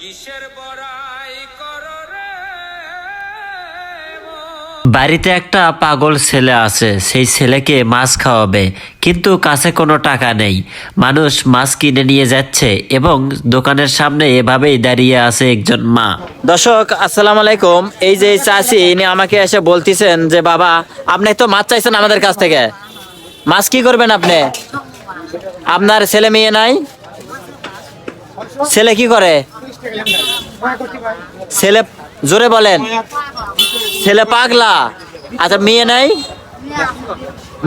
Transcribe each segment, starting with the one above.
কিসের বড়াই করো বাড়িতে একটা পাগল ছেলে আছে সেই ছেলেকে মাছ খাওয়াবে কিন্তু কাছে কোনো টাকা নেই। মানুষ মাছ কিনে নিয়ে যাচ্ছে এবং দোকানের সামনে এভাবেই দাঁড়িয়ে আছে একজন মা। দর্শক আসসালামু আলাইকুম। এই যে চাষি ইনি আমাকে এসে বলতেছেন যে বাবা আপনি তো মাছ চাইছেন আমাদের কাছ থেকে। মাছ কি করবেন আপনি? আপনার ছেলে মেয়ে নাই? ছেলে কি করে? ছেলে, জোরে বলেন। ছেলে পাগলা। আচ্ছা মেয়ে নাই?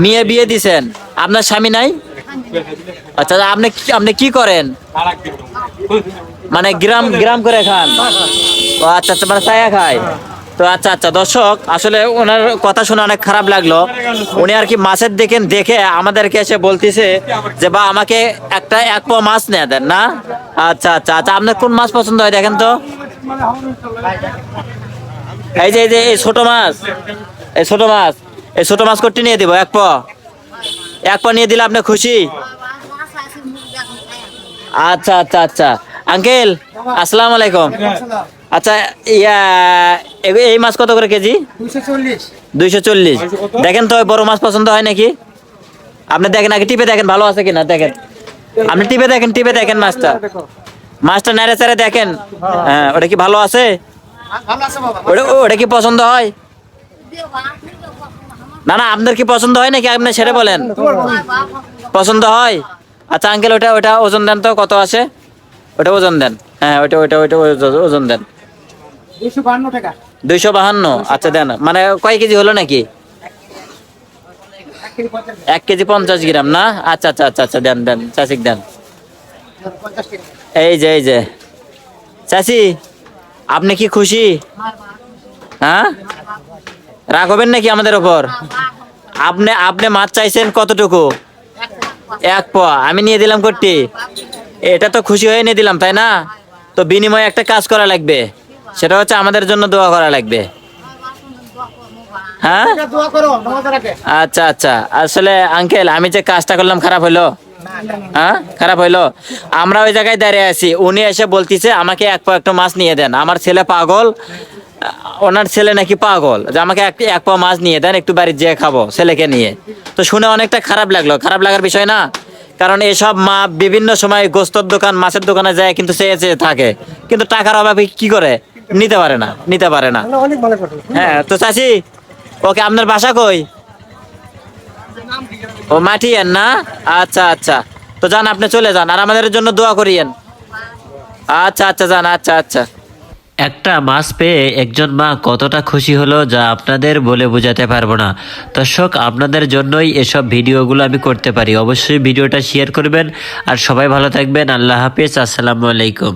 মেয়ে বিয়ে দিছেন। আপনার স্বামী নাই? আচ্ছা আপনি আপনি কি করেন? মানে গ্রাম গ্রাম করে খান। আচ্ছা আচ্ছা মানে ছায়া খায়। তো আচ্ছা আচ্ছা দর্শক, আসলে ওনার কথা শুনে অনেক খারাপ লাগল। উনি আর কি মাছের দেখেন দেখে আমাদেরকে এসে বলতেছে যে, বা, আমাকে একটা এক পোয়া মাছ নিয়ে দেন, না? আচ্ছা আচ্ছা আচ্ছা আপনার কোন মাছ পছন্দ হয় দেখেন তো। এই যে এই যে, এই ছোট মাছ, এই ছোট মাছ, এই ছোট মাছ করতে নিয়ে দিব, এক প এক প নিয়ে দিলে আপনি খুশি? আচ্ছা আচ্ছা আচ্ছা। আঙ্কেল, আসসালামু আলাইকুম। আচ্ছা ইয়া এই মাছ কত করে কেজি? দুইশো চল্লিশ। দেখেন তো বড় মাছ পছন্দ হয় নাকি? আপনি দেখেন আগে টিপে দেখেন ভালো আছে কিনা? দেখেন। আপনি টিপে দেখেন টিপে দেখেন মাছটা। মাছটা নেড়ে চেড়ে দেখেন। হ্যাঁ ওটা কি ভালো আছে? ওটা ওটা কি পছন্দ হয়? না না আপনার কি পছন্দ হয় নাকি? আপনি সেটা বলেন। পছন্দ হয়? আচ্ছা আঙ্কেল ওটা ওটা ওজন দেন তো কত আছে? ওটা ওজন দেন। হ্যাঁ ওটা ওটা ওটা ওজ- ওজন দেন। দুইশো বাহান্ন আচ্ছা দেন। মানে কয় কেজি হলো নাকি? এক কেজি পঞ্চাশ গ্রাম। না? আচ্ছা আচ্ছা আচ্ছা আচ্ছা দেন দেন চাষিক দেন। এই যে এই যে। চাষি আপনি কি খুশি? হ্যাঁ? রাগ হবেন নাকি আমাদের ওপর আপনি আপনি মাছ চাইছেন কতটুকু? এক পোয়া। আমি নিয়ে দিলাম কোটি এটা তো খুশি হয়ে নিয়ে দিলাম তাই না? তো বিনিময়ে একটা কাজ করা লাগবে। সেটা হচ্ছে আমাদের জন্য দোয়া করা লাগবে। হ্যাঁ? আচ্ছা আচ্ছা। আসলে আঙ্কেল আমি যে কাজটা করলাম খারাপ হইল? হ্যাঁ? খারাপ হইল? আমরা ওই জায়গায় দাঁড়িয়ে আছি। উনি এসে বলতিছে আমাকে এক পা একটা মাছ নিয়ে দেন। আমার ছেলে পাগল। ওনার ছেলে নাকি পাগল। যে আমাকে এক এক পা মাছ নিয়ে দেন একটু বাড়ির যেয়ে খাব ছেলেকে নিয়ে। তো শুনে অনেকটা খারাপ লাগল। খারাপ লাগার বিষয় না। কারণ এসব মা বিভিন্ন সময় গোস্তর দোকান মাছের দোকানে যায় কিন্তু চেয়ে চেয়ে থাকে। কিন্তু টাকার অভাবে কি করে? নিতে পারে না নিতে পারে না। অনেক ভালো কথা। হ্যাঁ তো চাচি ওকে আপনার বাসা কই? ও মাঠিয়েন না? আচ্ছা আচ্ছা। তো যান আপনি চলে যান আর আমাদের জন্য দোয়া করিয়েন। আচ্ছা আচ্ছা যান আচ্ছা আচ্ছা। একটা মাছ পেয়ে একজন মা কতটা খুশি হলো যা আপনাদের বলে বোঝাতে পারব না। দর্শক আপনাদের জন্যই এসব ভিডিওগুলো আমি করতে পারি। অবশ্যই ভিডিওটা শেয়ার করবেন। আর সবাই ভালো থাকবেন। আল্লাহ হাফিজ। আসসালামু আলাইকুম।